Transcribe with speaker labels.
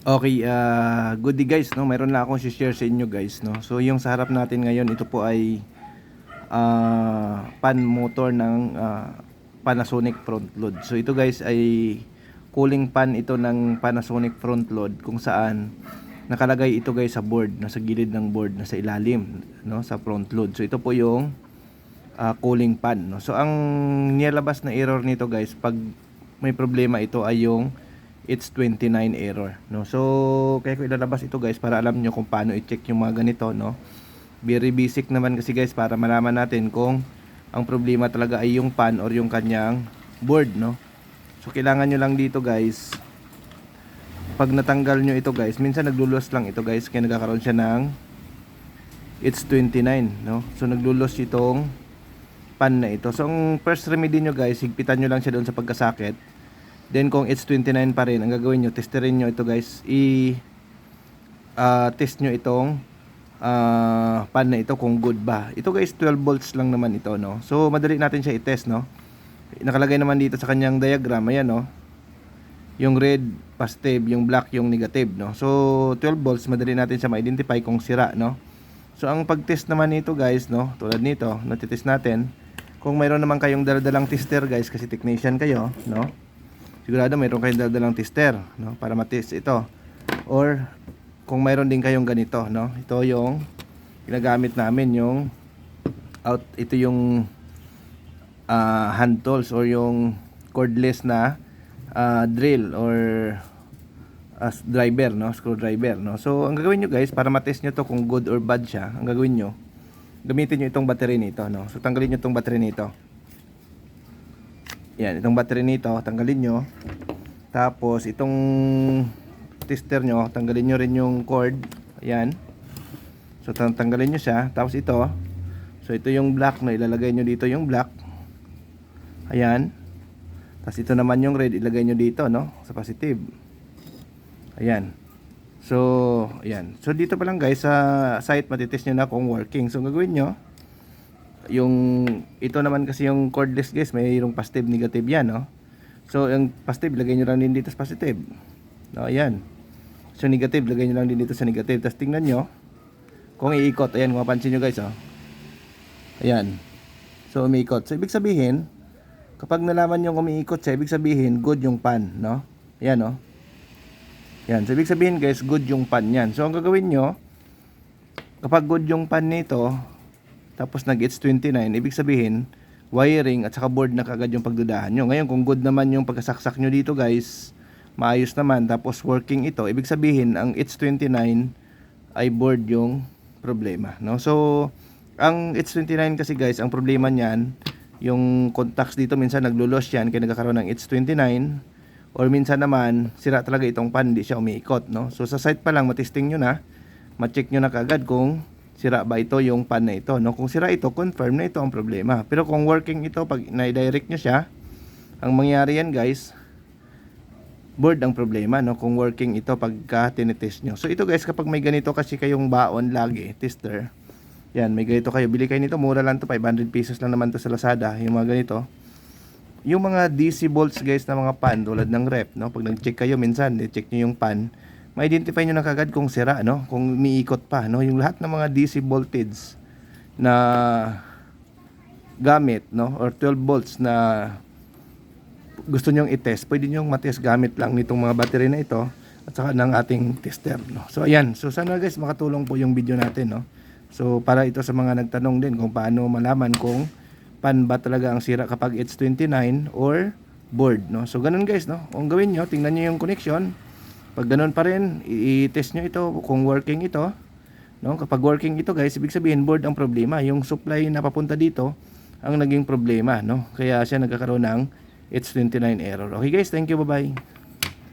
Speaker 1: Okay, uh, good day guys, no? Mayroon lang akong share sa inyo guys, no? So yung sa harap natin ngayon, ito po ay ah, pan motor ng ah, Panasonic front load. So ito guys ay cooling pan ito ng Panasonic front load kung saan nakalagay ito guys sa board, nasa gilid ng board, nasa ilalim, no? Sa front load. So ito po yung ah, cooling pan, no? So ang nilabas na error nito guys, pag may problema ito ay yung it's 29 error no? So kaya ko ilalabas ito guys para alam nyo kung paano i-check yung mga ganito no? Very basic naman kasi guys para malaman natin kung ang problema talaga ay yung pan or yung kanyang board no? So kailangan nyo lang dito guys pag natanggal nyo ito guys minsan naglulos lang ito guys kaya nagkakaroon siya ng it's 29 no? So naglulos itong pan na ito. So ang first remedy nyo guys higpitan nyo lang siya doon sa pagkasakit Then kung it's 29 pa rin, ang gagawin nyo, testerin nyo ito guys, i ah, test nyo itong ah, pan na ito kung good ba. Ito guys, 12 volts lang naman ito, no? So, madali natin siya i-test, no? Nakalagay naman dito sa kanyang diagram, ayan, no? Yung red, positive, yung black, yung negative, no? So, 12 volts, madali natin siya ma-identify kung sira, no? So, ang pag-test naman nito guys, no? Tulad nito, natitest natin. Kung mayroon naman kayong daladalang tester guys, kasi technician kayo, no? Sigurado mayroon kayong dadalang tester no? Para matest ito. Or kung mayroon din kayong ganito no? Ito yung ginagamit namin yung out ito yung ah, hand tools or yung cordless na ah, drill or as driver no? Screwdriver no? So ang gagawin nyo guys para matest nyo to kung good or bad siya ang gagawin nyo gamitin nyo itong battery nito no? So tanggalin nyo itong battery nito yan, itong battery nito, tanggalin nyo. Tapos, itong tester nyo, tanggalin nyo rin yung cord. Ayan. So, tang- tanggalin nyo siya. Tapos ito, so ito yung black na ilalagay nyo dito yung black. Ayan. Tapos ito naman yung red, ilagay nyo dito, no? Sa positive. Ayan. So, ayan. So, dito pa lang guys, sa site, matitest nyo na kung working. So, gagawin nyo, yung ito naman kasi yung cordless guys. Mayroong positive negative yan no? So yung positive lagay nyo lang din dito sa positive no ayan. So negative lagay nyo lang din dito sa negative. Tapos tingnan nyo. Kung iikot ayan kung mapansin nyo guys oh. Ayan. So umiikot. So ibig sabihin kapag nalaman nyo umiikot siya ibig sabihin good yung pan no? Ayan oh. Yan so ibig sabihin guys good yung pan yan so ang gagawin nyo kapag good yung pan nito tapos nag it's 29 ibig sabihin wiring at saka board na kagad yung pagdudahan nyo. Ngayon kung good naman yung pagkasaksak nyo dito guys maayos naman tapos working ito ibig sabihin ang it's 29 ay board yung problema no? So ang it's 29 kasi guys ang problema niyan yung contacts dito minsan naglulos yan kaya nagkakaroon ng it's 29 or minsan naman sira talaga itong pan hindi siya umiikot no? So sa site pa lang matesting nyo na ma-check nyo na kagad kung sira ba ito yung pan na ito no? Kung sira ito confirm na ito ang problema. Pero kung working ito pag na-direct nyo siya ang mangyari yan guys board ang problema no? Kung working ito pagka tinetest nyo. So ito guys kapag may ganito kasi kayong baon lagi tester yan may ganito kayo. Bili kayo nito mura lang to 500 pesos lang naman to sa Lazada yung mga ganito. Yung mga DC bolts guys na mga pan tulad ng rep no? Pag nag-check kayo minsan i-check nyo yung pan ma-identify nyo na kagad kung sira, no? Kung umiikot pa, no? Yung lahat ng mga DC voltage na gamit, no? Or 12 volts na gusto nyong i-test, pwede nyong matest gamit lang nitong mga battery na ito at saka ng ating tester, no? So, ayan. So, sana guys, makatulong po yung video natin, no? So, para ito sa mga nagtanong din kung paano malaman kung pan ba talaga ang sira kapag it's 29 or board, no? So, ganun guys, no? Kung gawin nyo, tingnan nyo yung connection, pag ganun pa rin, i-test nyo ito kung working ito. No? Kapag working ito guys, ibig sabihin board ang problema. Yung supply na papunta dito ang naging problema. No? Kaya siya nagkakaroon ng it's 29 error. Okay guys, thank you, bye-bye.